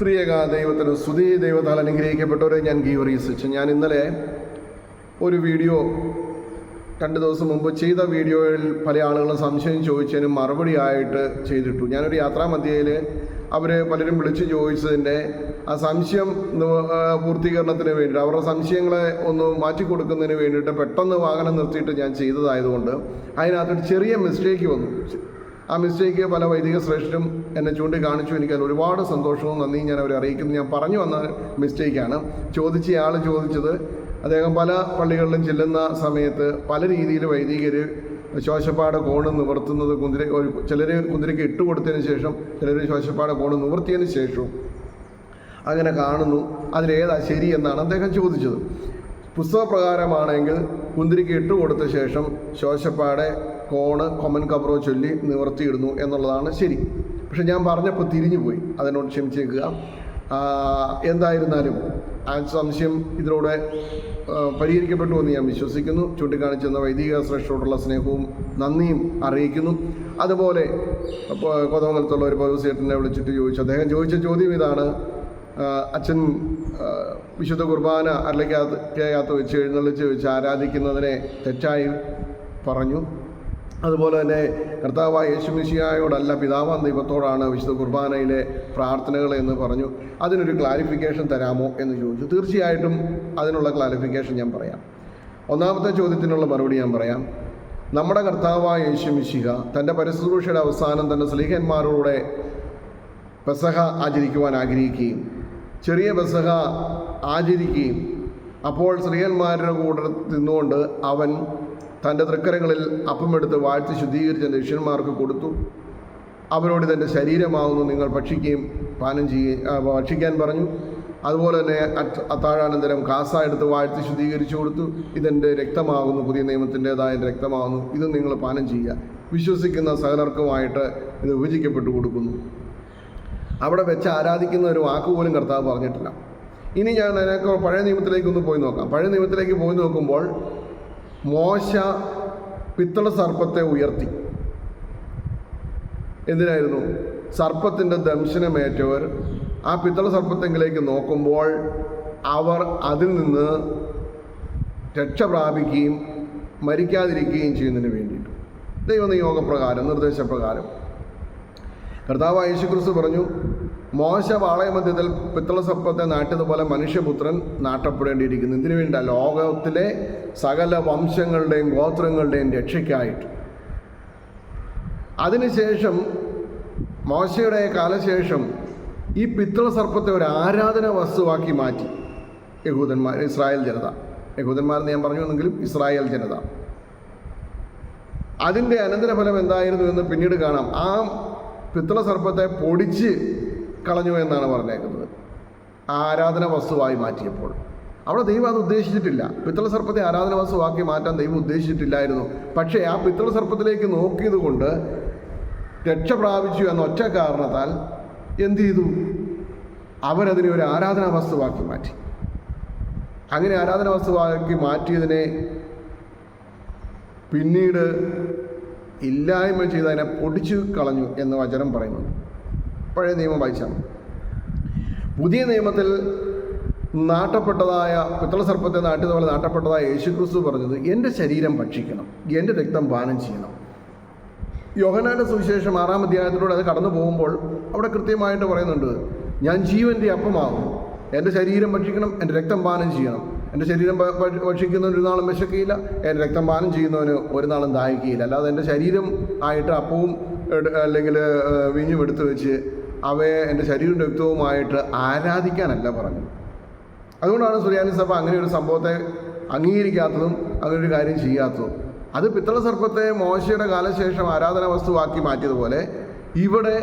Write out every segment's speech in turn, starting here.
ത്രിയേക ദൈവത്തിന് സ്തുതി ദൈവത്താൽ അനുഗ്രഹിക്കപ്പെട്ടവരെ ഞാൻ ഗീവറീസിച്ച്. ഞാൻ ഇന്നലെ ഒരു വീഡിയോ രണ്ട് ദിവസം മുമ്പ് ചെയ്ത വീഡിയോയിൽ പല ആളുകളും സംശയം ചോദിച്ചതിന് മറുപടി ആയിട്ട് ചെയ്തിട്ടു. ഞാനൊരു യാത്രാമധ്യയിൽ അവർ പലരും വിളിച്ച് ചോദിച്ചതിന്റെ ആ സംശയം പൂർത്തീകരണത്തിന് വേണ്ടിയിട്ട് അവരുടെ സംശയങ്ങളെ ഒന്ന് മാറ്റി കൊടുക്കുന്നതിന് വേണ്ടിയിട്ട് പെട്ടെന്ന് വാഹനം നിർത്തിയിട്ട് ഞാൻ ചെയ്തതായതുകൊണ്ട് അതിനകത്തൊരു ചെറിയ മിസ്റ്റേക്ക് വന്നു. ആ മിസ്റ്റേക്ക് പല വൈദിക ശ്രേഷ്ഠരും എന്നെ ചൂണ്ടിക്കാണിച്ചു. എനിക്ക് അതിൽ ഒരുപാട് സന്തോഷവും നന്ദിയും ഞാൻ അവരെ അറിയിക്കുന്നു. ഞാൻ പറഞ്ഞു വന്ന മിസ്റ്റേക്കാണ്. ചോദിച്ചയാൾ ചോദിച്ചത് അദ്ദേഹം പല പള്ളികളിലും ചെല്ലുന്ന സമയത്ത് പല രീതിയിൽ വൈദികർ ശോശപ്പാട് കോണ് നിവർത്തുന്നത് കുന്തിരി ഒരു ചിലർ കുന്തിരിക്ക് ഇട്ട് കൊടുത്തതിന് ശേഷം ചിലർ ശോശപ്പാട് കോണ് നിവർത്തിയതിന് ശേഷവും അങ്ങനെ കാണുന്നു. അതിലേതാ ശരി എന്നാണ് അദ്ദേഹം ചോദിച്ചത്. പുസ്തകപ്രകാരമാണെങ്കിൽ കുന്തിരിക്ക് ഇട്ട് കൊടുത്ത ശേഷം ശോശപ്പാടെ കോണ് കൊമൻ കവറോ ചൊല്ലി നിവർത്തിയിടുന്നു എന്നുള്ളതാണ് ശരി. പക്ഷെ ഞാൻ പറഞ്ഞപ്പോൾ തിരിഞ്ഞു പോയി അതിനോട് ക്ഷമിച്ചേക്കുക. എന്തായിരുന്നാലും ആ സംശയം ഇതിലൂടെ പരിഹരിക്കപ്പെട്ടു എന്ന് ഞാൻ വിശ്വസിക്കുന്നു. ചൂണ്ടിക്കാണിച്ചെന്ന വൈദിക ശ്രേഷ്ഠയോടുള്ള സ്നേഹവും നന്ദിയും അറിയിക്കുന്നു. അതുപോലെ കോതമംഗലത്തുള്ള ഒരു പൗരസേട്ടനെ വിളിച്ചിട്ട് ചോദിച്ചു. അദ്ദേഹം ചോദിച്ച ചോദ്യം ഇതാണ്. അച്ഛൻ വിശുദ്ധ കുർബാന അരലയ്ക്കകത്ത് വെച്ച് എഴുന്നള്ളിച്ച് വെച്ച് ആരാധിക്കുന്നതിനെ തെറ്റായി പറഞ്ഞു. അതുപോലെ തന്നെ കർത്താവായ യേശുമിശിയായോടല്ല പിതാവാൻ ദൈവത്തോടാണ് വിശുദ്ധ കുർബാനയിലെ പ്രാർത്ഥനകൾ എന്ന് പറഞ്ഞു. അതിനൊരു ക്ലാരിഫിക്കേഷൻ തരാമോ എന്ന് ചോദിച്ചു. തീർച്ചയായിട്ടും അതിനുള്ള ക്ലാരിഫിക്കേഷൻ ഞാൻ പറയാം. ഒന്നാമത്തെ ചോദ്യത്തിനുള്ള മറുപടി ഞാൻ പറയാം. നമ്മുടെ കർത്താവായ യേശുമിശിക തന്റെ പരിശുശ്രൂഷയുടെ അവസാനം തന്റെ സ്ലീഹന്മാരോടെ പെസഹ ആചരിക്കുവാൻ ആഗ്രഹിക്കുകയും ചെറിയ പെസഹ ആചരിക്കുകയും അപ്പോൾ സ്ത്രീയന്മാരുടെ കൂടെ നിന്നുകൊണ്ട് അവൻ തന്റെ തൃക്കരങ്ങളിൽ അപ്പമെടുത്ത് വാഴ്ത്തി ശുദ്ധീകരിച്ച ശിഷ്യന്മാർക്ക് കൊടുത്തു. അവരോട് ഇതെന്റെ ശരീരമാകുന്നു നിങ്ങൾ ഭക്ഷിക്കുകയും പാനം ചെയ്യുകയും ഭക്ഷിക്കാൻ പറഞ്ഞു. അതുപോലെ തന്നെ അത്ത- അത്താഴാനന്തരം കാസ എടുത്ത് വാഴ്ത്തി ശുദ്ധീകരിച്ചു കൊടുത്തു. ഇതെന്റെ രക്തമാകുന്നു പുതിയ നിയമത്തിന്റെതായ രക്തമാകുന്നു ഇത് നിങ്ങൾ പാനം ചെയ്യുക. വിശ്വസിക്കുന്ന സകലർക്കുമായിട്ട് ഇത് വിഭജിക്കപ്പെട്ടു കൊടുക്കുന്നു. അവിടെ വെച്ച് ആരാധിക്കുന്ന ഒരു വാക്ക് പോലും കർത്താവ് പറഞ്ഞിട്ടില്ല. ഇനി ഞാൻ അതിനൊക്കെ പഴയ നിയമത്തിലേക്ക് ഒന്ന് പോയി നോക്കാം. പഴയ നിയമത്തിലേക്ക് പോയി നോക്കുമ്പോൾ മോശ പിത്തള സർപ്പത്തെ ഉയർത്തി. എന്തിനായിരുന്നു? സർപ്പത്തിന്റെ ദംശനമേറ്റവർ ആ പിത്തള സർപ്പത്തെങ്കിലേക്ക് നോക്കുമ്പോൾ അവർ അതിൽ നിന്ന് രക്ഷ പ്രാപിക്കുകയും മരിക്കാതിരിക്കുകയും ചെയ്യുന്നതിന് വേണ്ടിയിട്ട്. ദൈവനിയോഗപ്രകാരം നിർദ്ദേശപ്രകാരം. കർത്താവ് യേശുക്രിസ്തു പറഞ്ഞു മോശ വാളയമധ്യത്തിൽ പിത്തള സർപ്പത്തെ നാട്ടിയതുപോലെ മനുഷ്യപുത്രൻ നാട്ടപ്പെടേണ്ടിയിരിക്കുന്നു. ഇതിനു വേണ്ട ലോകത്തിലെ സകല വംശങ്ങളുടെയും ഗോത്രങ്ങളുടെയും രക്ഷയ്ക്കായിട്ട്. അതിനുശേഷം മോശയുടെ കാലശേഷം ഈ പിത്തള സർപ്പത്തെ ഒരു ആരാധന വസ്തുവാക്കി മാറ്റി. യഹൂദന്മാർ ഇസ്രായേൽ ജനത. യഹൂദന്മാരെന്ന് ഞാൻ പറഞ്ഞു എന്നെങ്കിലും ഇസ്രായേൽ ജനത. അതിന്റെ അനന്തരഫലം എന്തായിരുന്നു എന്ന് പിന്നീട് കാണാം. ആ പിത്തള സർപ്പത്തെ പൊടിച്ച് കളഞ്ഞു എന്നാണ് പറഞ്ഞേക്കുന്നത്. ആരാധന വസ്തുവായി മാറ്റിയപ്പോൾ. അവിടെ ദൈവം അത് ഉദ്ദേശിച്ചിട്ടില്ല. പിത്തള സർപ്പത്തെ ആരാധന വസ്തുവാക്കി മാറ്റാൻ ദൈവം ഉദ്ദേശിച്ചിട്ടില്ലായിരുന്നു. പക്ഷേ ആ പിത്തള സർപ്പത്തിലേക്ക് നോക്കിയത് കൊണ്ട് രക്ഷ പ്രാപിച്ചു എന്ന ഒറ്റ കാരണത്താൽ എന്ത് ചെയ്തു? അവരതിനെ ഒരു ആരാധന വസ്തുവാക്കി മാറ്റി. അങ്ങനെ ആരാധന വസ്തുവാക്കി മാറ്റിയതിനെ പിന്നീട് ഇല്ലായ്മ ചെയ്ത് അതിനെ പൊടിച്ചു കളഞ്ഞു എന്ന് വചനം പറയുന്നു പഴയ നിയമം വായിച്ചാൽ പുതിയ നിയമത്തിൽ നാട്ടപ്പെട്ടതായ പിത്തള സർപ്പത്തെ നാട്ടിയതുപോലെ നാട്ടപ്പെട്ടതായ യേശുക്രിസ്തു പറഞ്ഞത് എന്റെ ശരീരം ഭക്ഷിക്കണം എന്റെ രക്തം പാനം ചെയ്യണം. യോഹനാന്റെ സുവിശേഷം ആറാം അധ്യായത്തിലൂടെ അത് കടന്നു പോകുമ്പോൾ അവിടെ കൃത്യമായിട്ട് പറയുന്നുണ്ട് ഞാൻ ജീവന്റെ അപ്പമാകുന്നു. എന്റെ ശരീരം ഭക്ഷിക്കണം എന്റെ രക്തം പാനം ചെയ്യണം. എന്റെ ശരീരം ഭക്ഷിക്കുന്നവന് ഒരു നാളും വിശക്കുകയില്ല എന്റെ രക്തം പാനം ചെയ്യുന്നവന് ഒരു നാളും ദാഹിക്കുകയില്ല അല്ലാതെ എന്റെ ശരീരം ആയിട്ട് അപ്പവും അല്ലെങ്കിൽ വീഞ്ഞും എടുത്തു വെച്ച് അവയെ എന്റെ ശരീരവും രക്തവുമായിട്ട് ആരാധിക്കാനല്ല പറഞ്ഞു. അതുകൊണ്ടാണ് സുറിയാനി സഭ അങ്ങനെ ഒരു സംഭവത്തെ അംഗീകരിക്കാത്തതും അങ്ങനെ ഒരു കാര്യം ചെയ്യാത്തതും. അത് പിത്തള സർപ്പത്തെ മോശയുടെ കാലശേഷം ആരാധന വസ്തുവാക്കി മാറ്റിയതുപോലെ ഇവിടെ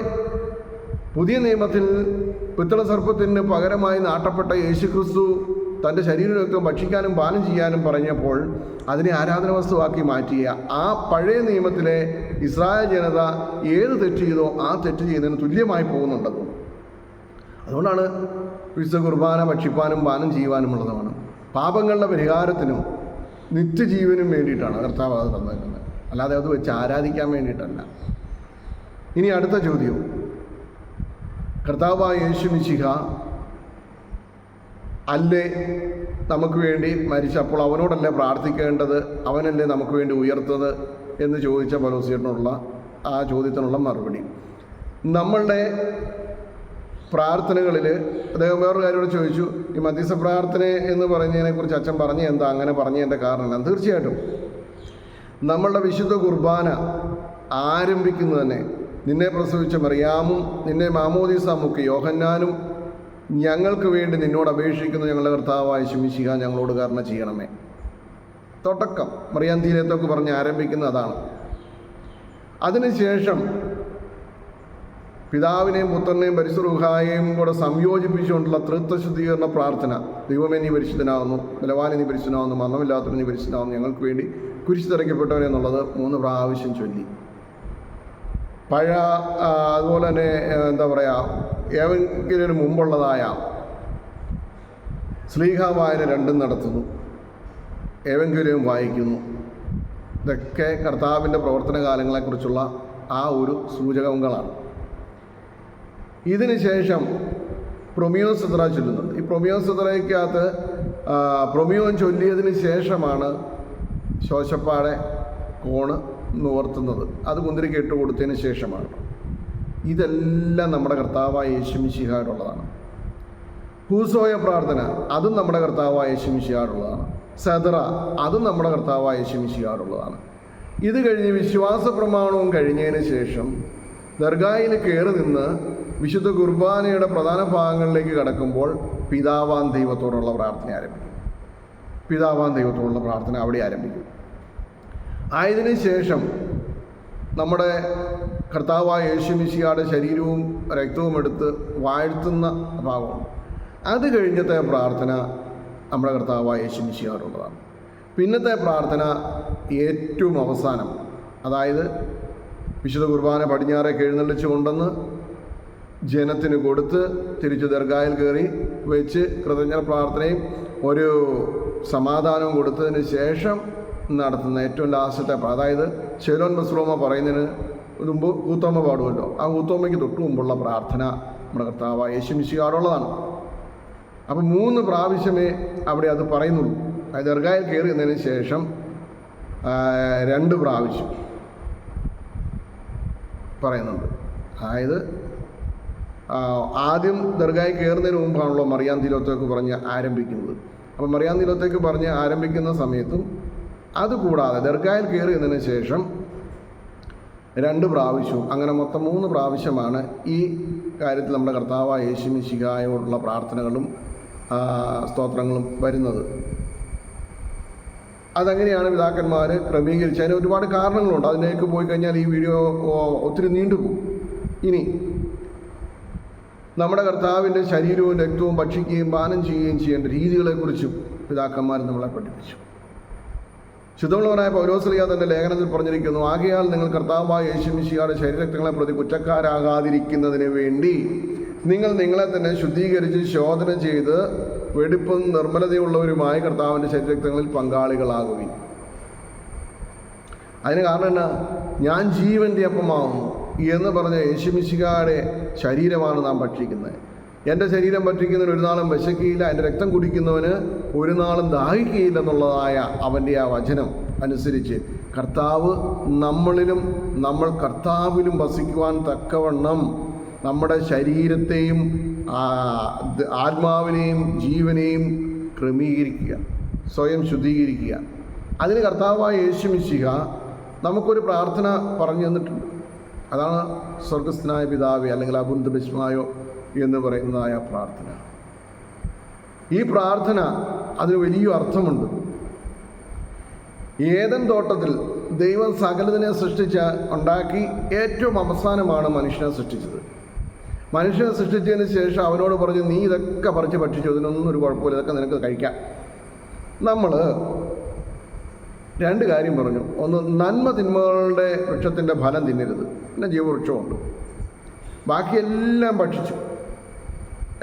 പുതിയ നിയമത്തിൽ പിത്തള സർപ്പത്തിന് പകരമായി നാട്ടപ്പെട്ട യേശുക്രിസ്തു തന്റെ ശരീരരക്തം ഭക്ഷിക്കാനും പാനം ചെയ്യാനും പറഞ്ഞപ്പോൾ അതിനെ ആരാധന വസ്തുവാക്കി മാറ്റിയ ആ പഴയ നിയമത്തിലെ ഇസ്രായേൽ ജനത ഏത് തെറ്റ് ചെയ്തോ ആ തെറ്റ് ചെയ്യുന്നതിന് തുല്യമായി പോകുന്നുണ്ടത് അതുകൊണ്ടാണ് വിശുദ്ധ കുർബാന ഭക്ഷിപ്പാനും പാനം ചെയ്യുവാനുമുള്ളതാണ് പാപങ്ങളുടെ പരിഹാരത്തിനും നിത്യജീവനും വേണ്ടിയിട്ടാണ് കർത്താവ് അത് തന്നിരിക്കുന്നത്. അല്ലാതെ അത് വെച്ച് ആരാധിക്കാൻ വേണ്ടിയിട്ടല്ല. ഇനി അടുത്ത ചോദ്യം. കർത്താവായ യേശു മിശിഹ അല്ലേ നമുക്ക് വേണ്ടി മരിച്ചപ്പോൾ അവനോടല്ലേ പ്രാർത്ഥിക്കേണ്ടത്? അവനല്ലേ നമുക്ക് വേണ്ടി ഉയർത്തത്? എന്ന് ചോദിച്ച പലോസിയറിനുള്ള ആ ചോദ്യത്തിനുള്ള മറുപടി. നമ്മളുടെ പ്രാർത്ഥനകളിൽ അദ്ദേഹം വേറൊരു കാര്യം കൂടെ ചോദിച്ചു. ഈ മധ്യസ്ഥ പ്രാർത്ഥന എന്ന് പറഞ്ഞതിനെക്കുറിച്ച് അച്ഛൻ പറഞ്ഞു എന്താ? അങ്ങനെ പറഞ്ഞതിന്റെ കാരണം എന്താ തീർച്ചയായിട്ടും. നമ്മളുടെ വിശുദ്ധ കുർബാന ആരംഭിക്കുന്നത് തന്നെ നിന്നെ പ്രസവിച്ച മറിയാമും നിന്നെ മാമോദീസ മുക്കി യോഹന്നാനും ഞങ്ങൾക്ക് വേണ്ടി നിന്നോട് അപേക്ഷിക്കുന്നു ഞങ്ങളുടെ കർത്താവായ ശുമിശിക ഞങ്ങളോട് കാരണം ചെയ്യണമേ. തുടക്കം മറിയാം തീരത്തൊക്കെ പറഞ്ഞ് ആരംഭിക്കുന്ന അതാണ് അതിനുശേഷം പിതാവിനെയും പുത്രനെയും പരിശുറുഹായെയും കൂടെ സംയോജിപ്പിച്ചുകൊണ്ടുള്ള തൃത്വ ശുദ്ധീകരണ പ്രാർത്ഥന. ദൈവമേ നീ പരിശുദ്ധനാവുന്നു ബലവാനെ നീ പരിശുദ്ധനാവുന്നു മരണമില്ലാത്തവർ നീ പരിശുദ്ധനാവുന്നു ഞങ്ങൾക്ക് വേണ്ടി കുരിശു തിരക്കപ്പെട്ടവരെ എന്നുള്ളത് മൂന്ന് പ്രാവശ്യം ചൊല്ലി. പഴയ അതുപോലെ തന്നെ എന്താ പറയുക ഏവെങ്കിലും മുമ്പുള്ളതായ സ്ലീഹ വായന രണ്ടും നടത്തുന്നു. ഏവെങ്കിലും വായിക്കുന്നു. ഇതൊക്കെ കർത്താവിന്റെ പ്രവർത്തന കാലങ്ങളെക്കുറിച്ചുള്ള ആ ഒരു സൂചകങ്ങളാണ്. ഇതിനുശേഷം പ്രൊമിയോ സുത്ര ചൊല്ലുന്നുണ്ട് ഈ പ്രൊമിയോ സുത്രയ്ക്കകത്ത് പ്രൊമിയോൻ ചൊല്ലിയതിന് ശേഷമാണ് ശോശപ്പാടെ കോണ് നിവർത്തുന്നത്. അത് കുന്തിരിക്ക് ഇട്ട് കൊടുത്തതിന് ശേഷമാണ്. ഇതെല്ലാം നമ്മുടെ കർത്താവായ യേശുമിശിഹാരുള്ളതാണ് ഹൂസോയ പ്രാർത്ഥന അതും നമ്മുടെ കർത്താവായ യേശുമിശിഹാരുള്ളതാണ് സദറ അത് നമ്മുടെ കർത്താവായ ശമിശിയാറുള്ളതാണ് ഇത് കഴിഞ്ഞ് വിശ്വാസ പ്രമാണവും കഴിഞ്ഞതിന് ശേഷം ദർഗായിൽ കയറി നിന്ന് വിശുദ്ധ കുർബാനയുടെ പ്രധാന ഭാഗങ്ങളിലേക്ക് കടക്കുമ്പോൾ പിതാവാൻ ദൈവത്തോടുള്ള പ്രാർത്ഥന ആരംഭിക്കും. പിതാവാൻ ദൈവത്തോടുള്ള പ്രാർത്ഥന അവിടെ ആരംഭിക്കും. ആയതിനു ശേഷം നമ്മുടെ കർത്താവായ യേശുമിശിയുടെ ശരീരവും രക്തവും എടുത്ത് വാഴ്ത്തുന്ന ഭാഗമാണ് അത് കഴിഞ്ഞത്തെ പ്രാർത്ഥന നമ്മുടെ കർത്താവായ യേശുമിശിയാറുള്ളതാണ് പിന്നത്തെ പ്രാർത്ഥന ഏറ്റവും അവസാനം. അതായത് വിശുദ്ധ കുർബാന പടിഞ്ഞാറേക്ക് എഴുന്നള്ളിച്ച് കൊണ്ടുവന്ന് ജനത്തിന് കൊടുത്ത് തിരിച്ചു ദർഗായിൽ കയറി വെച്ച് കൃതജ്ഞ പ്രാർത്ഥനയും ഒരു സമാധാനവും കൊടുത്തതിന് ശേഷം നടത്തുന്ന ഏറ്റവും ലാസ്റ്റത്തെ അതായത് ചെലോൻ മസ്ലോമ പറയുന്നതിന് മുമ്പ് കൂത്തോമ പാടുമല്ലോ. ആ കൂത്തോമയ്ക്ക് തൊട്ട് മുമ്പുള്ള പ്രാർത്ഥന നമ്മുടെ കർത്താവായ യേശുമിശികാറുള്ളതാണ് അപ്പം മൂന്ന് പ്രാവശ്യമേ അവിടെ അത് പറയുന്നുള്ളൂ. അത് ദർഗായിൽ കയറിയതിന് ശേഷം രണ്ട് പ്രാവശ്യം പറയുന്നുണ്ട്. അതായത് ആദ്യം ദർഗായിൽ കയറുന്നതിന് മുമ്പാണല്ലോ മറിയാൻ തിലോത്തേക്ക് പറഞ്ഞ് ആരംഭിക്കുന്നത്. അപ്പം മറിയാൻ തിലോത്തേക്ക് പറഞ്ഞ് ആരംഭിക്കുന്ന സമയത്തും അതുകൂടാതെ ദർഗായിൽ കയറിയതിന് ശേഷം രണ്ട് പ്രാവശ്യവും അങ്ങനെ മൊത്തം മൂന്ന് പ്രാവശ്യമാണ് ഈ കാര്യത്തിൽ നമ്മുടെ കർത്താവായ യേശുമിശിഹായോടുള്ള പ്രാർത്ഥനകളും ആ, സ്തോത്രങ്ങളും വരുന്നത്. അതെങ്ങനെയാണ് പിതാക്കന്മാർ ക്രമീകരിച്ചത്. അതിന് ഒരുപാട് കാരണങ്ങളുണ്ട്. അതിലേക്ക് പോയി കഴിഞ്ഞാൽ ഈ വീഡിയോ ഒത്തിരി നീണ്ടുപോകും. ഇനി നമ്മുടെ കർത്താവിന്റെ ശരീരവും രക്തവും ഭക്ഷിക്കുകയും പാനം ചെയ്യുകയും ചെയ്യേണ്ട രീതികളെക്കുറിച്ചും പിതാക്കന്മാർ നമ്മളെ പഠിപ്പിച്ചു. ശുദ്ധമുള്ളവനായ പൗരോസ്ലിയ തന്റെ ലേഖനത്തിൽ പറഞ്ഞിരിക്കുന്നു ആകയാൽ നിങ്ങൾ കർത്താവായ യേശുമിശിയുടെ ശരീരരക്തങ്ങളെ പ്രതി കുറ്റക്കാരാകാതിരിക്കുന്നതിന് വേണ്ടി നിങ്ങൾ നിങ്ങളെ തന്നെ ശുദ്ധീകരിച്ച് ശോധന ചെയ്ത് വെടിപ്പും നിർമ്മലതയുള്ളവരുമായ കർത്താവിന്റെ ശരീരങ്ങളിൽ പങ്കാളികളാകുവി അതിന് കാരണം എന്നാ? ഞാൻ ജീവന്റെ അപ്പമാവുന്നു എന്ന് പറഞ്ഞ യേശുമിശികായുടെ ശരീരമാണ് നാം ഭക്ഷിക്കുന്നത്. എന്റെ ശരീരം ഭക്ഷിക്കുന്നതിന് ഒരു നാളും വിശക്കുകയില്ല എന്റെ രക്തം കുടിക്കുന്നവന് ഒരു നാളും ദാഹിക്കുകയില്ല എന്നുള്ളതായ അവന്റെ ആ വചനം അനുസരിച്ച് കർത്താവ് നമ്മളിലും നമ്മൾ കർത്താവിലും വസിക്കുവാൻ തക്കവണ്ണം നമ്മുടെ ശരീരത്തെയും ആത്മാവിനെയും ജീവനെയും ക്രമീകരിക്കുക സ്വയം ശുദ്ധീകരിക്കുക. അതിന് കർത്താവായ യേശുമിശിഹ നമുക്കൊരു പ്രാർത്ഥന പറഞ്ഞു തന്നിട്ടുണ്ട്. അതാണ് സ്വർഗസ്ഥനായ പിതാവേ അല്ലെങ്കിൽ അബുന്ദ ബിസ്മായോ എന്ന് പറയുന്നതായ പ്രാർത്ഥന. ഈ പ്രാർത്ഥന അതിന് വലിയ അർത്ഥമുണ്ട്. ഏതൻ തോട്ടത്തിൽ ദൈവം സകലതിനെ സൃഷ്ടിച്ച ഉണ്ടാക്കി ഏറ്റവും അവസാനമാണ് മനുഷ്യനെ സൃഷ്ടിച്ചത്. മനുഷ്യനെ സൃഷ്ടിച്ചതിന് ശേഷം അവനോട് പറഞ്ഞു നീ ഇതൊക്കെ പറിച്ച് ഭക്ഷിച്ചു ഇതിനൊന്നും ഒരു കുഴപ്പമില്ല ഇതൊക്കെ നിനക്ക് കഴിക്കാം. നമ്മൾ രണ്ട് കാര്യം പറഞ്ഞു. ഒന്ന് നന്മ തിന്മകളുടെ വൃക്ഷത്തിന്റെ ഫലം തിന്നരുത്. പിന്നെ ജീവവൃക്ഷമുണ്ട്. ബാക്കിയെല്ലാം ഭക്ഷിച്ചു.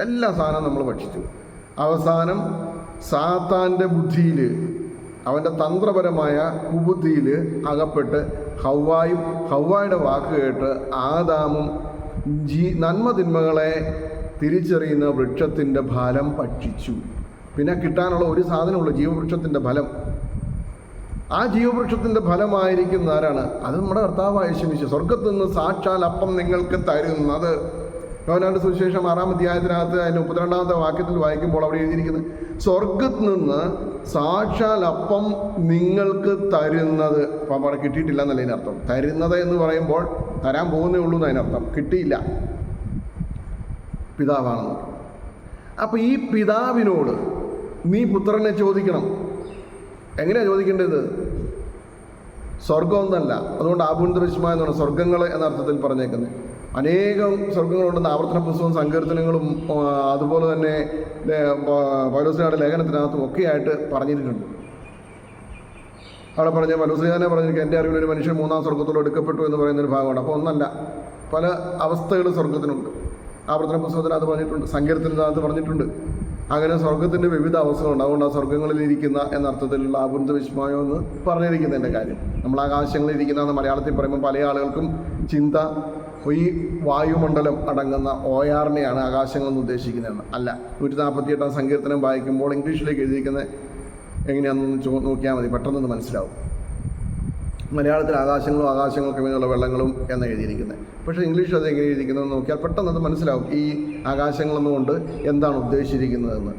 എല്ലാ സാധനവും നമ്മൾ ഭക്ഷിച്ചു. അവസാനം സാത്താന്റെ ബുദ്ധിയിൽ അവന്റെ തന്ത്രപരമായ കുബുദ്ധിയിൽ അകപ്പെട്ട് ഹൗവായും ഹൗവായുടെ വാക്ക് കേട്ട് ആദാമും ജീ നന്മതിന്മകളെ തിരിച്ചറിയുന്ന വൃക്ഷത്തിന്റെ ഫലം ഭക്ഷിച്ചു. പിന്നെ കിട്ടാനുള്ള ഒരു സാധനമുള്ള ജീവവൃക്ഷത്തിന്റെ ഫലം. ആ ജീവവൃക്ഷത്തിന്റെ ഫലമായിരിക്കുന്ന ആരാണ് അത് നമ്മുടെ കർത്താവായ ശമിച്ചു സ്വർഗത്തു നിന്ന് സാക്ഷാൽ അപ്പം നിങ്ങൾക്ക് തരുന്നത്. യോനാണ്ട് സുവിശേഷം ആറാം അധ്യായത്തിനകത്ത് അതിന്റെ മുപ്പത്തിരണ്ടാമത്തെ വാക്യത്തിൽ വായിക്കുമ്പോൾ അവിടെ എഴുതിയിരിക്കുന്നത് സ്വർഗത്ത് നിന്ന് സാക്ഷാൽ അപ്പം നിങ്ങൾക്ക് തരുന്നത്. അപ്പം അവിടെ കിട്ടിയിട്ടില്ല എന്നല്ല അതിനർത്ഥം തരുന്നത് എന്ന് പറയുമ്പോൾ തരാൻ പോകുന്നേ ഉള്ളൂ എന്നതിനർത്ഥം കിട്ടിയില്ല. പിതാവാണെന്ന്. അപ്പം ഈ പിതാവിനോട് നീ പുത്രനെ ചോദിക്കണം. എങ്ങനെയാണ് ചോദിക്കേണ്ടത്? സ്വർഗം എന്നല്ല. അതുകൊണ്ട് ആഭ്യന്തരവിശമായ എന്ന് പറഞ്ഞാൽ സ്വർഗങ്ങൾ എന്ന അർത്ഥത്തിൽ പറഞ്ഞേക്കുന്നത്. അനേകം സ്വർഗങ്ങളുണ്ടെന്ന് ആവർത്തന പുസ്തകവും സങ്കീർത്തനങ്ങളും അതുപോലെ തന്നെ പൗലോസിനാട് ലേഖനത്തിനകത്തും ഒക്കെയായിട്ട് പറഞ്ഞിട്ടുണ്ട് അവിടെ പറഞ്ഞ പൗലോസിനെ പറഞ്ഞിരിക്കുക എന്റെ അറിവിൽ ഒരു മനുഷ്യൻ മൂന്നാം സ്വർഗത്തോട് എടുക്കപ്പെട്ടു എന്ന് പറയുന്ന ഒരു ഭാഗമാണ്. അപ്പോൾ ഒന്നല്ല പല അവസ്ഥകൾ സ്വർഗത്തിനുണ്ട് ആവർത്തന പുസ്തകത്തിനകത്ത് പറഞ്ഞിട്ടുണ്ട് സങ്കീർത്തനത്തിനകത്ത് പറഞ്ഞിട്ടുണ്ട്. അങ്ങനെ സ്വർഗത്തിന്റെ വിവിധ അവസ്ഥകളുണ്ട്. അതുകൊണ്ട് ആ സ്വർഗങ്ങളിൽ ഇരിക്കുന്ന എന്ന അർത്ഥത്തിലുള്ള ആപുന്ത വിസ്മയം എന്ന് പറഞ്ഞിരിക്കുന്നതിന്റെ കാര്യം. നമ്മൾ ആകാശങ്ങളിൽ ഇരിക്കുന്ന എന്ന് മലയാളത്തിൽ പറയുമ്പോൾ പല ആളുകൾക്കും ചിന്ത ഈ വായുമണ്ഡലം അടങ്ങുന്ന ഒ ആറിനെയാണ് ആകാശങ്ങളെന്ന് ഉദ്ദേശിക്കുന്നതെന്ന് അല്ല നൂറ്റി നാൽപ്പത്തി എട്ടാം സങ്കീർത്തനം വായിക്കുമ്പോൾ ഇംഗ്ലീഷിലേക്ക് എഴുതിയിരിക്കുന്നത് എങ്ങനെയാണെന്ന് ചോ നോക്കിയാൽ മതി പെട്ടെന്നൊന്ന് മനസ്സിലാവും. മലയാളത്തിൽ ആകാശങ്ങളും ആകാശങ്ങൾക്ക് മീനുള്ള വെള്ളങ്ങളും എന്ന് എഴുതിയിരിക്കുന്നത്. പക്ഷേ ഇംഗ്ലീഷ് അത് എങ്ങനെ എഴുതിയിരിക്കുന്നതെന്ന് നോക്കിയാൽ പെട്ടെന്ന് അത് മനസ്സിലാവും. ഈ ആകാശങ്ങളെന്നുകൊണ്ട് എന്താണ് ഉദ്ദേശിച്ചിരിക്കുന്നതെന്ന്.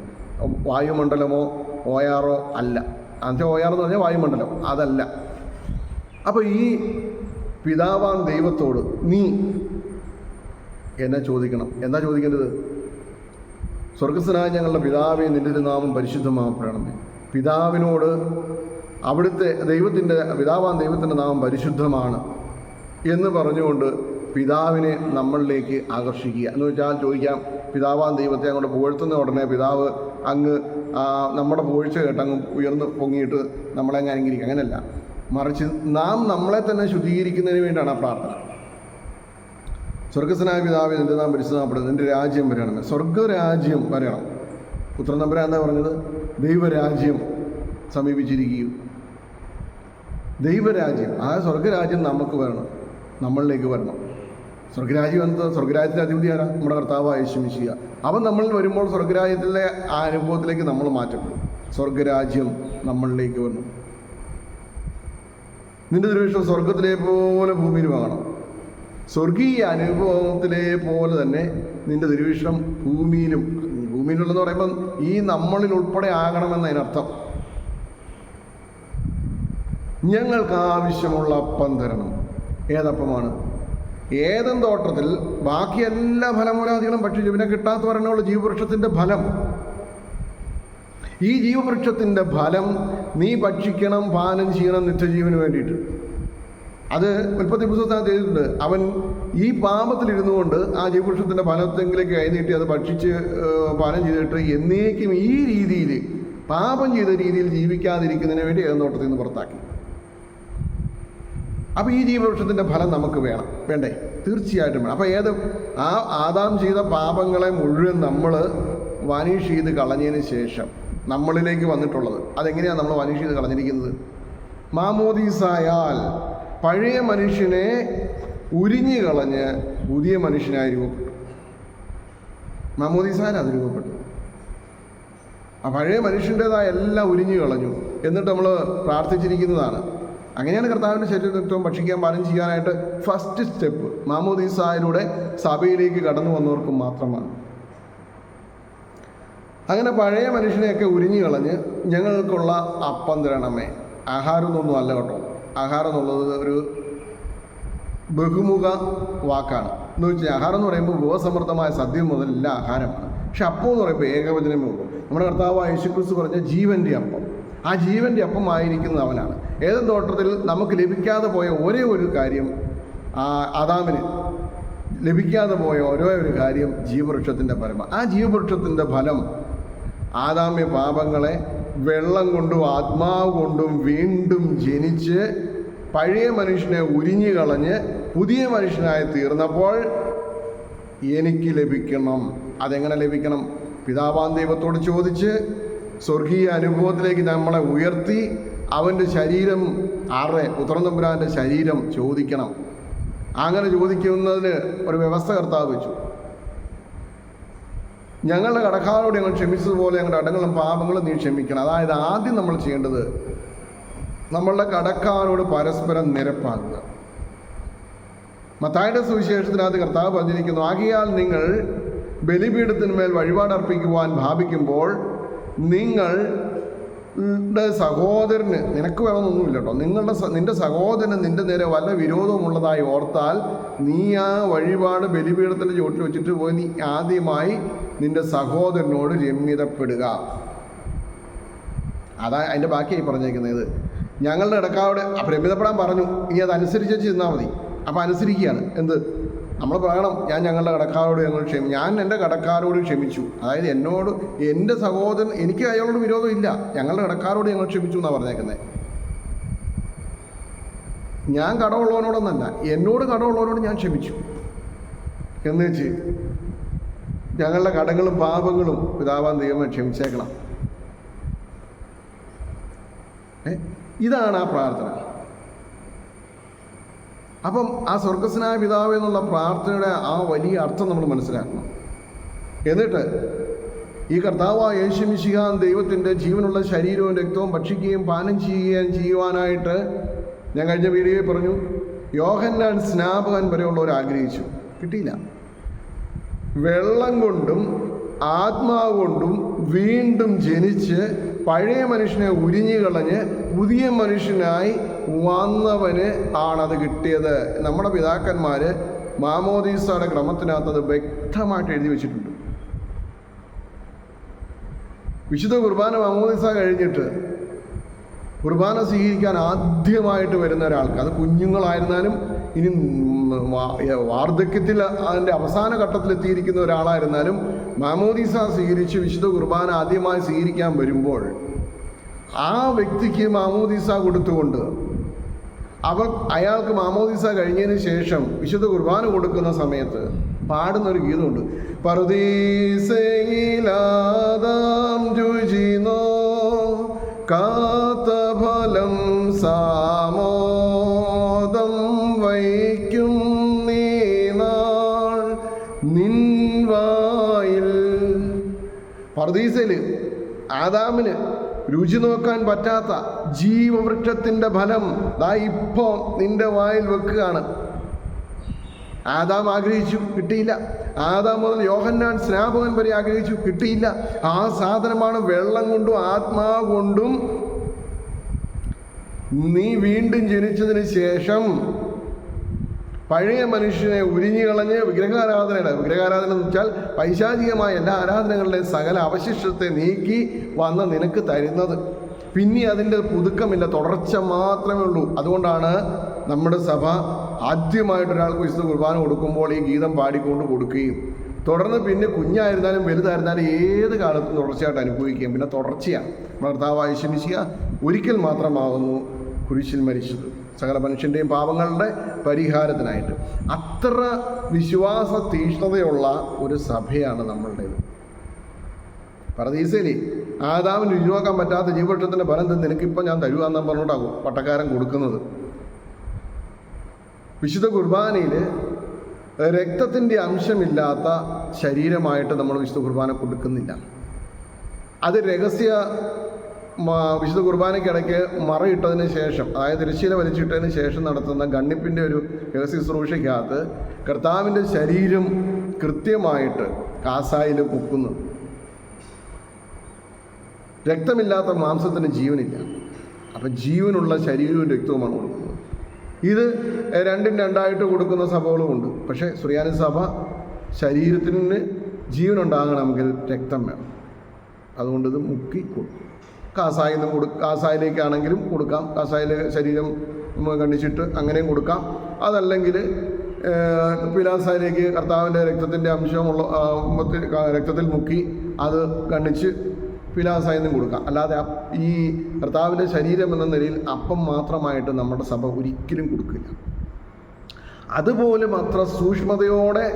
വായുമണ്ഡലമോ ഓയാറോ അല്ല. അഞ്ച് ഓയാർ എന്ന് പറഞ്ഞാൽ വായുമണ്ഡലം അതല്ല. അപ്പോൾ ഈ പിതാവാൻ ദൈവത്തോട് നീ എന്നെ ചോദിക്കണം. എന്താ ചോദിക്കേണ്ടത്? സ്വർഗസ്വനായ ഞങ്ങളുടെ പിതാവെ നിന്റെ നാമം പരിശുദ്ധമാക്കണമേ പിതാവിനോട് അവിടുത്തെ ദൈവത്തിന്റെ പിതാവാൻ ദൈവത്തിന്റെ നാമം പരിശുദ്ധമാണ് എന്ന് പറഞ്ഞുകൊണ്ട് പിതാവിനെ നമ്മളിലേക്ക് ആകർഷിക്കുക. എന്ന് വെച്ചാൽ ചോദിക്കാം പിതാവാൻ ദൈവത്തെ അങ്ങോട്ട് പുകഴ്ത്തുന്ന ഉടനെ പിതാവ് അങ്ങ് നമ്മുടെ പുകഴ്ച കേട്ട് അങ്ങ് ഉയർന്ന് പൊങ്ങിയിട്ട് നമ്മളെ അങ്ങ് അനുകരിക്കുക അങ്ങനെയല്ല. മറിച്ച് നാം നമ്മളെ തന്നെ ശുദ്ധീകരിക്കുന്നതിന് വേണ്ടിയാണ് ആ പ്രാർത്ഥന. സ്വർഗസ്വനായ പിതാവ് എന്റെ നാം പരിശുദ്ധപ്പെടുന്നത് എന്റെ രാജ്യം വരണം സ്വർഗരാജ്യം വരണം. പുത്രൻ നമ്പരാ എന്താ പറഞ്ഞത്? ദൈവരാജ്യം സമീപിച്ചിരിക്കുകയും. ദൈവരാജ്യം ആ സ്വർഗരാജ്യം നമുക്ക് വരണം. നമ്മളിലേക്ക് വരണം. സ്വർഗരാജ്യം എന്താ സ്വർഗരാജ്യത്തിന്റെ അധിപതി ആരാ? നമ്മുടെ കർത്താവായ യേശുമിശിയ അവൻ നമ്മളിൽ വരുമ്പോൾ സ്വർഗരാജ്യത്തിലെ ആ അനുഭവത്തിലേക്ക് നമ്മൾ മാറ്റപ്പെടും. സ്വർഗരാജ്യം നമ്മളിലേക്ക് വരണം നിന്റെ ദൃശ്യം സ്വർഗത്തിലെ പോലെ ഭൂമിയിലുമാകണം സ്വർഗീയ അനുഭവത്തിലെ പോലെ തന്നെ നിന്റെ ദുരുവിഷം ഭൂമിയിലും ഭൂമിയിലുള്ളതെന്ന് പറയുമ്പോൾ ഈ നമ്മളിൽ ഉൾപ്പെടെ ആകണമെന്നതിനർത്ഥം ഞങ്ങൾക്ക് ആവശ്യമുള്ള അപ്പം തരണം. ഏതപ്പമാണ്? ഏതൻ തോട്ടത്തിൽ ബാക്കി എല്ലാ ഫലമൂലാദികളും ഭക്ഷിച്ചു പിന്നെ കിട്ടാത്ത പറഞ്ഞുള്ള ജീവവൃക്ഷത്തിന്റെ ഫലം. ഈ ജീവവൃക്ഷത്തിന്റെ ഫലം നീ ഭക്ഷിക്കണം പാനം ചെയ്യണം നിത്യജീവന് വേണ്ടിയിട്ട്. അത് ഉൽപ്പത്തി പുസ്തകത്തിനകത്ത് എഴുതിയിട്ടുണ്ട്. അവൻ ഈ പാപത്തിലിരുന്നു കൊണ്ട് ആ ജീവവൃക്ഷത്തിന്റെ ഫലത്തെങ്കിലേക്ക് കൈനീട്ടി അത് ഭക്ഷിച്ച് പാനം ചെയ്തിട്ട് എന്നേക്കും ഈ രീതിയിൽ പാപം ചെയ്ത രീതിയിൽ ജീവിക്കാതിരിക്കുന്നതിന് വേണ്ടി ഏതോട്ടത്തിൽ നിന്ന് പുറത്താക്കി. അപ്പോൾ ഈ ജീവവൃക്ഷത്തിന്റെ ഫലം നമുക്ക് വേണം. വേണ്ടേ? തീർച്ചയായിട്ടും വേണം. അപ്പോൾ ഏത് ആ ആദാം ചെയ്ത പാപങ്ങളെ മുഴുവൻ നമ്മൾ വനീഷ് ചെയ്ത് കളഞ്ഞതിന് ശേഷം നമ്മളിലേക്ക് വന്നിട്ടുള്ളത്. അതെങ്ങനെയാണ് നമ്മൾ വനീഷ് കളഞ്ഞിരിക്കുന്നത്? മാമോദീസായാൽ പഴയ മനുഷ്യനെ ഉരിഞ്ഞു കളഞ്ഞ് പുതിയ മനുഷ്യനായി രൂപപ്പെട്ടു. മാമോദീസാൻ അത് രൂപപ്പെട്ടു. ആ പഴയ മനുഷ്യന്റെതായ എല്ലാം ഉരിഞ്ഞു കളഞ്ഞു. എന്നിട്ട് നമ്മൾ പ്രാർത്ഥിച്ചിരിക്കുന്നതാണ്. അങ്ങനെയാണ് കർത്താവിന്റെ ശരീരത്വം ഭക്ഷിക്കാൻ പാലം ചെയ്യാനായിട്ട് ഫസ്റ്റ് സ്റ്റെപ്പ് മാമോദീസായിലൂടെ സഭയിലേക്ക് കടന്നു വന്നവർക്ക് മാത്രമാണ്. അങ്ങനെ പഴയ മനുഷ്യനെയൊക്കെ ഉരിഞ്ഞു കളഞ്ഞ് ഞങ്ങൾക്കുള്ള അപ്പം തരണമേ. ആഹാരം എന്നൊന്നും അല്ല കേട്ടോ. ആഹാരം എന്നുള്ളത് ഒരു ബഹുമുഖ വാക്കാണ്. എന്ന് വെച്ചാൽ ആഹാരം എന്ന് പറയുമ്പോൾ ഭൂസമൃദ്ധമായ സദ്യ മുതൽ എല്ലാ ആഹാരമാണ്. പക്ഷെ അപ്പം എന്ന് പറയുമ്പോൾ ഏകവചനമേ ഉള്ളൂ. നമ്മുടെ കർത്താവ് യേശുക്രിസ്തു പറഞ്ഞ ജീവന്റെ അപ്പം. ആ ജീവന്റെ അപ്പമായിരിക്കുന്നത് അവനാണ്. ഏത് തോട്ടത്തിൽ നമുക്ക് ലഭിക്കാതെ പോയ ഒരേ ഒരു കാര്യം ആ ആദാമിന് ലഭിക്കാതെ പോയ ഓരോ ഒരു കാര്യം ജീവവൃക്ഷത്തിന്റെ ഫലം ആ ജീവവൃക്ഷത്തിന്റെ ഫലം ആദാമ്യ പാപങ്ങളെ വെള്ളം കൊണ്ടും ആത്മാവ് കൊണ്ടും വീണ്ടും ജനിച്ച് പഴയ മനുഷ്യനെ ഉരിഞ്ഞു കളഞ്ഞ് പുതിയ മനുഷ്യനായി തീർന്നപ്പോൾ എനിക്ക് ലഭിക്കണം. അതെങ്ങനെ ലഭിക്കണം? പിതാവാൻ ദൈവത്തോട് ചോദിച്ച് സ്വർഗീയ അനുഭവത്തിലേക്ക് നമ്മളെ ഉയർത്തി അവന്റെ ശരീരം ആറെ ഉത്തരന്തമ്പുരാന്റെ ശരീരം ചോദിക്കണം. അങ്ങനെ ചോദിക്കുന്നതിന് ഒരു വ്യവസ്ഥ കർത്താവ് വെച്ചു. ഞങ്ങളുടെ കടക്കാരോട് ഞങ്ങൾ ക്ഷമിച്ചതുപോലെ ഞങ്ങളുടെ അടങ്ങളും പാപങ്ങളും നീ ക്ഷമിക്കണം. അതായത് ആദ്യം നമ്മൾ ചെയ്യേണ്ടത് നമ്മളുടെ കടക്കാരോട് പരസ്പരം നിരപ്പാക്കുക. മത്തായുടെ സുവിശേഷത്തിനകത്ത് കർത്താവ് പറഞ്ഞിരിക്കുന്നു ആകിയാൽ നിങ്ങൾ ബലിപീഠത്തിന്മേൽ വഴിപാടർപ്പിക്കുവാൻ ഭാവിക്കുമ്പോൾ നിങ്ങൾ ടെ സഹോദരന് നിനക്ക് വേണമെന്നൊന്നുമില്ല കേട്ടോ നിങ്ങളുടെ നിന്റെ സഹോദരന് നിന്റെ നേരെ വല്ല വിരോധമുള്ളതായി ഓർത്താൽ നീ ആ വഴിപാട് ബലിപീഠത്തിന്റെ ചുവട്ടിൽ വെച്ചിട്ട് പോയി നീ ആദ്യമായി നിന്റെ സഹോദരനോട് രമ്യതപ്പെടുക. അതാ അതിന്റെ ബാക്കിയായി പറഞ്ഞേക്കുന്നത്. ഞങ്ങളുടെ ഇടക്കാവിടെ രമ്യതപ്പെടാൻ പറഞ്ഞു. ഇനി അതനുസരിച്ച് ചെന്നാൽ മതി. അപ്പം അനുസരിക്കുകയാണ്. എന്ത്? നമ്മൾ പറയണം ഞാൻ ഞങ്ങളുടെ കടക്കാരോട് ഞങ്ങൾ ക്ഷമി ഞാൻ എന്റെ കടക്കാരോട് ക്ഷമിച്ചു. അതായത് എന്നോട് എന്റെ സഹോദരൻ എനിക്ക് അയാളോട് വിരോധമില്ല ഞങ്ങളുടെ കടക്കാരോട് ഞങ്ങൾ ക്ഷമിച്ചു എന്നാണ് പറഞ്ഞേക്കുന്നത് ഞാൻ കടമുള്ളവനോടൊന്നല്ല എന്നോട് കടമുള്ളവനോട് ഞാൻ ക്ഷമിച്ചു. എന്ന് വെച്ച് ഞങ്ങളുടെ കടങ്ങളും പാപങ്ങളും പിതാവാൻ ദൈവം ക്ഷമിച്ചേക്കണം. ഇതാണ് ആ പ്രാർത്ഥന. അപ്പം ആ സ്വർഗസ്നായ പിതാവ് എന്നുള്ള പ്രാർത്ഥനയുടെ ആ വലിയ അർത്ഥം നമ്മൾ മനസ്സിലാക്കണം. എന്നിട്ട് ഈ കർത്താവായ യേശുമിശിഹാൻ ദൈവത്തിന്റെ ജീവനുള്ള ശരീരവും രക്തവും ഭക്ഷിക്കുകയും പാനം ചെയ്യുകയും ചെയ്യുവാനായിട്ട് ഞാൻ കഴിഞ്ഞ വീഡിയോയിൽ പറഞ്ഞു യോഹന്നാൻ സ്നാപകൻ വരെയുള്ളവർ ആഗ്രഹിച്ചു. കിട്ടിയില്ല. വെള്ളം കൊണ്ടും ആത്മാവ് കൊണ്ടും വീണ്ടും ജനിച്ച് പഴയ മനുഷ്യനെ ഉരിഞ്ഞു കളഞ്ഞ് പുതിയ മനുഷ്യനായി വന്നവന് ആണത് കിട്ടിയത്. നമ്മുടെ പിതാക്കന്മാർ മാമോദീസയുടെ ക്രമത്തിനകത്ത് അത് വ്യക്തമായിട്ട് എഴുതി വെച്ചിട്ടുണ്ട്. വിശുദ്ധ കുർബാന മാമോദീസ കഴിഞ്ഞിട്ട് കുർബാന സ്വീകരിക്കാൻ ആദ്യമായിട്ട് വരുന്ന ഒരാൾക്ക് അത് കുഞ്ഞുങ്ങളായിരുന്നാലും ഇനി വാർദ്ധക്യത്തിൽ അതിന്റെ അവസാന ഘട്ടത്തിലെത്തിയിരിക്കുന്ന ഒരാളായിരുന്നാലും മാമോദീസ സ്വീകരിച്ച് വിശുദ്ധ കുർബാന ആദ്യമായി സ്വീകരിക്കാൻ വരുമ്പോൾ ആ വ്യക്തിക്ക് മാമോദീസ കൊടുത്തുകൊണ്ട് അവർ അയാൾക്ക് മാമോദീസ കഴിഞ്ഞതിന് ശേഷം വിശുദ്ധ കുർബാന കൊടുക്കുന്ന സമയത്ത് പാടുന്ന ഒരു ഗീതമുണ്ട്. പറുദീസയിലാദാം രുചിനോ കാത്തഫലം സാമോദം പർദീസയിൽ ആദാമിന് രുചി നോക്കാൻ പറ്റാത്ത ജീവവൃക്ഷത്തിന്റെ ഫലം ദാ ഇപ്പോൾ നിന്റെ വായിൽ വെക്കുകയാണ്. ആദാം ആഗ്രഹിച്ചു കിട്ടിയില്ല. ആദാം മുതൽ യോഹന്നാൻ സ്നാപകൻ വരെ ആഗ്രഹിച്ചു കിട്ടിയില്ല. ആ സാധനമാണ് വെള്ളം കൊണ്ടും ആത്മാവ് കൊണ്ടും നീ വീണ്ടും ജനിച്ചതിന് ശേഷം പഴയ മനുഷ്യനെ ഉരിഞ്ഞു കളഞ്ഞ് വിഗ്രഹാരാധനയുടെ വിഗ്രഹാരാധന എന്ന് വെച്ചാൽ പൈശാചികമായ എല്ലാ ആരാധനകളുടെ സകല അവശിഷ്ടത്തെ നീക്കി വന്ന് നിനക്ക് തരുന്നത്. പിന്നെ അതിന്റെ പുതുക്കമില്ല തുടർച്ച മാത്രമേ ഉള്ളൂ. അതുകൊണ്ടാണ് നമ്മുടെ സഭ ആദ്യമായിട്ട് ഒരാൾക്ക് വിശുദ്ധ കുർബാന കൊടുക്കുമ്പോൾ ഈ ഗീതം പാടിക്കൊണ്ട് കൊടുക്കുകയും തുടർന്ന് പിന്നെ കുഞ്ഞായിരുന്നാലും വലുതായിരുന്നാലും ഏത് കാലത്തും തുടർച്ചയായിട്ട് അനുഭവിക്കുകയും. പിന്നെ തുടർച്ചയാണ്. ഭർത്താവായ ശമിശിക ഒരിക്കൽ മാത്രമാകുന്നു കുരിശിൽ മരിച്ചത്. സകല മനുഷ്യന്റെയും പാപങ്ങളുടെ പരിഹാരത്തിനായിട്ട്. അത്ര വിശ്വാസ തീഷ്ണതയുള്ള ഒരു സഭയാണ് നമ്മളുടേത്. പറദീസേലി ആദാവിന് ഒഴിവാക്കാൻ പറ്റാത്ത ജീവവൃക്ഷത്തിന്റെ ഫലം നിനക്കിപ്പോൾ ഞാൻ തരുവാന്ന് പറഞ്ഞോട്ടാകും പട്ടക്കാരൻ കൊടുക്കുന്നത്. വിശുദ്ധ കുർബാനയിൽ രക്തത്തിന്റെ അംശമില്ലാത്ത ശരീരമായിട്ട് നമ്മൾ വിശുദ്ധ കുർബാന കൊടുക്കുന്നില്ല. അത് രഹസ്യ വിശുദ്ധ കുർബാനയ്ക്കിടയ്ക്ക് മറയിട്ടതിന് ശേഷം അതായത് തിരശ്ശീല വലിച്ചിട്ടതിന് ശേഷം നടത്തുന്ന ഗണ്ണിപ്പിന്റെ ഒരു രഹസ്യശ്രൂഷയ്ക്കകത്ത് കർത്താവിന്റെ ശരീരം കൃത്യമായിട്ട് കാസായിൽ പൊക്കുന്നു. രക്തമില്ലാത്ത മാംസത്തിന് ജീവനില്ല. അപ്പം ജീവനുള്ള ശരീരവും രക്തവുമാണ് കൊടുക്കുന്നത്. ഇത് രണ്ടും രണ്ടായിട്ട് കൊടുക്കുന്ന സഭകളുമുണ്ട് പക്ഷേ സുറിയാനി സഭ ശരീരത്തിന് ജീവനുണ്ടാകണമെങ്കിൽ രക്തം വേണം. അതുകൊണ്ട് ഇത് മുക്കി കൊടുക്കും കാസായിൽ നിന്ന് കൊടു കാസായിലേക്കാണെങ്കിലും കൊടുക്കാം. കാസായിൽ ശരീരം കണ്ടിച്ചിട്ട് അങ്ങനെയും കൊടുക്കാം. അതല്ലെങ്കിൽ പിലാസായിലേക്ക് കർത്താവിന്റെ രക്തത്തിന്റെ അംശമുള്ള രക്തത്തിൽ മുക്കി അത് കണ്ണിച്ച് പിലാസായി നിന്നും കൊടുക്കാം. അല്ലാതെ ഈ കർത്താവിന്റെ ശരീരം എന്ന നിലയിൽ അപ്പം മാത്രമായിട്ട് നമ്മുടെ സഭ ഒരിക്കലും കൊടുക്കില്ല. അതുപോലും അത്ര സൂക്ഷ്മതയോടെ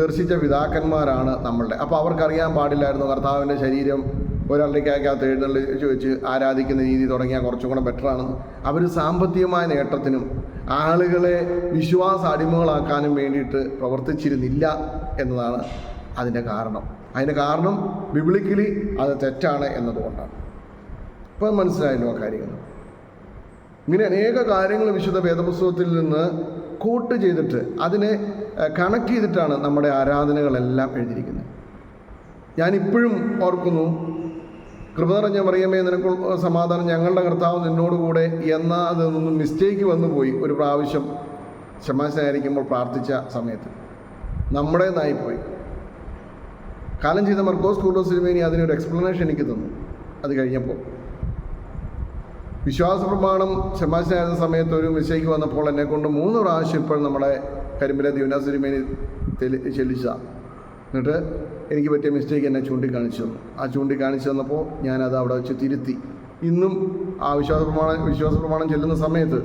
ദർശിച്ച പിതാക്കന്മാരാണ് നമ്മളുടെ. അപ്പോൾ അവർക്കറിയാൻ പാടില്ലായിരുന്നു കർത്താവിന്റെ ശരീരം ഒരാളുടെ അകത്ത് എഴുന്നള്ളിച്ച് വെച്ച് ആരാധിക്കുന്ന രീതി തുടങ്ങിയാൽ കുറച്ചും കൂടെ ബെറ്ററാണെന്ന് അവർ സാമ്പത്തികമായ നേട്ടത്തിനും ആളുകളെ വിശ്വാസ അടിമകളാക്കാനും വേണ്ടിയിട്ട് പ്രവർത്തിച്ചിരുന്നില്ല എന്നതാണ് അതിന്റെ കാരണം. അതിന്റെ കാരണം ബിബ്ലിക്കലി അത് തെറ്റാണ് എന്നതുകൊണ്ടാണ്. ഇപ്പം മനസ്സിലായല്ലോ ആ കാര്യങ്ങൾ. ഇങ്ങനെ അനേക കാര്യങ്ങൾ വിശുദ്ധ വേദപുസ്തകത്തിൽ നിന്ന് കൂട്ട് ചെയ്തിട്ട് അതിനെ കണക്ട് ചെയ്തിട്ടാണ് നമ്മുടെ ആരാധനകളെല്ലാം എഴുതിയിരിക്കുന്നത്. ഞാനിപ്പോഴും ഓർക്കുന്നു കൃപ നിറഞ്ഞ മറിയമേ നിനക്ക് സമാധാനം ഞങ്ങളുടെ കർത്താവ് നിന്നോടുകൂടെ എന്ന അതിൽ നിന്നും മിസ്റ്റേക്ക് വന്നുപോയി ഒരു പ്രാവശ്യം ക്ഷമാശനായിരിക്കുമ്പോൾ പ്രാർത്ഥിച്ച സമയത്ത്. നമ്മുടെ പോയി. കാലം ചെയ്ത മർക്കോസ് കൂടോ സിനിമേനി അതിനൊരു എക്സ്പ്ലനേഷൻ എനിക്ക് തന്നു. അത് കഴിഞ്ഞപ്പോൾ. വിശ്വാസ പ്രമാണം ക്ഷമാശനായിരുന്ന സമയത്ത് ഒരു മിസ്റ്റേക്ക് വന്നപ്പോൾ എന്നെ കൊണ്ട് മൂന്ന് പ്രാവശ്യം ഇപ്പോൾ നമ്മുടെ കരിമ്പിലെ ദിവനാ സിനിമേനി ചെല്ലിച്ച എന്നിട്ട് എനിക്ക് പറ്റിയ മിസ്റ്റേക്ക് എന്നെ ചൂണ്ടിക്കാണിച്ചു. ആ ചൂണ്ടിക്കാണിച്ചു തന്നപ്പോൾ ഞാനത് അവിടെ വെച്ച് തിരുത്തി. ഇന്നും ആ വിശ്വാസ പ്രമാണം വിശ്വാസ പ്രമാണം ചെല്ലുന്ന സമയത്ത്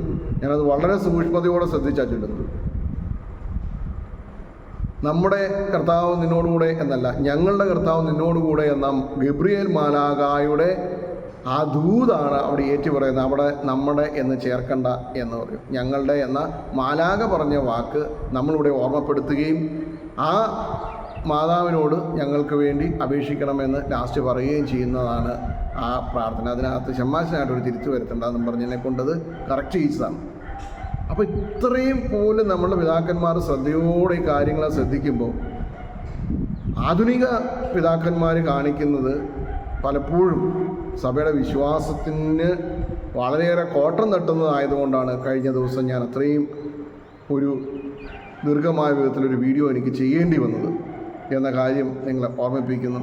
ഞാനത് വളരെ സൂക്ഷ്മതയോടെ ശ്രദ്ധിച്ചാണ് ചൊല്ലുന്നത്. നമ്മുടെ കർത്താവ് നിന്നോടുകൂടെ എന്നല്ല ഞങ്ങളുടെ കർത്താവ് നിന്നോടുകൂടെ എന്ന ഗബ്രിയേൽ മാലാകായുടെ ആ ദൂതാണ് അവിടെ ഏറ്റു പറയുന്നത് അവിടെ നമ്മുടെ എന്ന് ചേർക്കണ്ട എന്ന് പറയും. ഞങ്ങളുടെ എന്ന മാലാക പറഞ്ഞ വാക്ക് നമ്മളിവിടെ ഓർമ്മപ്പെടുത്തുകയും ആ മാതാവിനോട് ഞങ്ങൾക്ക് വേണ്ടി അപേക്ഷിക്കണമെന്ന് ലാസ്റ്റ് പറയുകയും ചെയ്യുന്നതാണ് ആ പ്രാർത്ഥന. അതിനകത്ത് ഷമ്മാശനായിട്ട് ഒരു തിരിച്ചു വരുത്തേണ്ടതെന്നും പറഞ്ഞതിനെ കൊണ്ടത് കറക്റ്റ് ചെയ്തതാണ് അപ്പോൾ ഇത്രയും പോലും നമ്മുടെ പിതാക്കന്മാർ ശ്രദ്ധയോടെ ഈ കാര്യങ്ങളെ ശ്രദ്ധിക്കുമ്പോൾ ആധുനിക പിതാക്കന്മാർ കാണിക്കുന്നത് പലപ്പോഴും സഭയുടെ വിശ്വാസത്തിന് വളരെയേറെ കോട്ടം തട്ടുന്നതായതുകൊണ്ടാണ് കഴിഞ്ഞ ദിവസം ഞാൻ അത്രയും ഒരു ദീർഘമായ വിധത്തിലൊരു വീഡിയോ എനിക്ക് ചെയ്യേണ്ടി വന്നത്. എന്ന കാര്യം നിങ്ങളെ ഓർമ്മിപ്പിക്കുന്നു.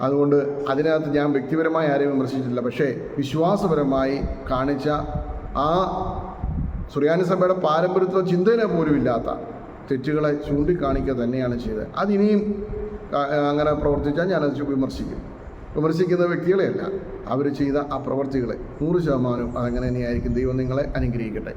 അതുകൊണ്ട് അതിനകത്ത് ഞാൻ വ്യക്തിപരമായി ആരെയും വിമർശിച്ചിട്ടില്ല. പക്ഷേ വിശ്വാസപരമായി കാണിച്ച ആ സുറിയാനി സഭയുടെ പാരമ്പര്യത്തിലോ ചിന്തയിലെ പോലും ഇല്ലാത്ത തെറ്റുകളെ ചൂണ്ടിക്കാണിക്കുക തന്നെയാണ് ചെയ്തത്. അതിനിയും അങ്ങനെ പ്രവർത്തിച്ചാൽ ഞാനത് അത് വിമർശിക്കും. വിമർശിക്കുന്ന വ്യക്തികളെയല്ല. അവർ ചെയ്ത ആ പ്രവർത്തികളെ നൂറ് ശതമാനവും അതങ്ങനെ തന്നെയായിരിക്കും. ദൈവം നിങ്ങളെ അനുഗ്രഹിക്കട്ടെ.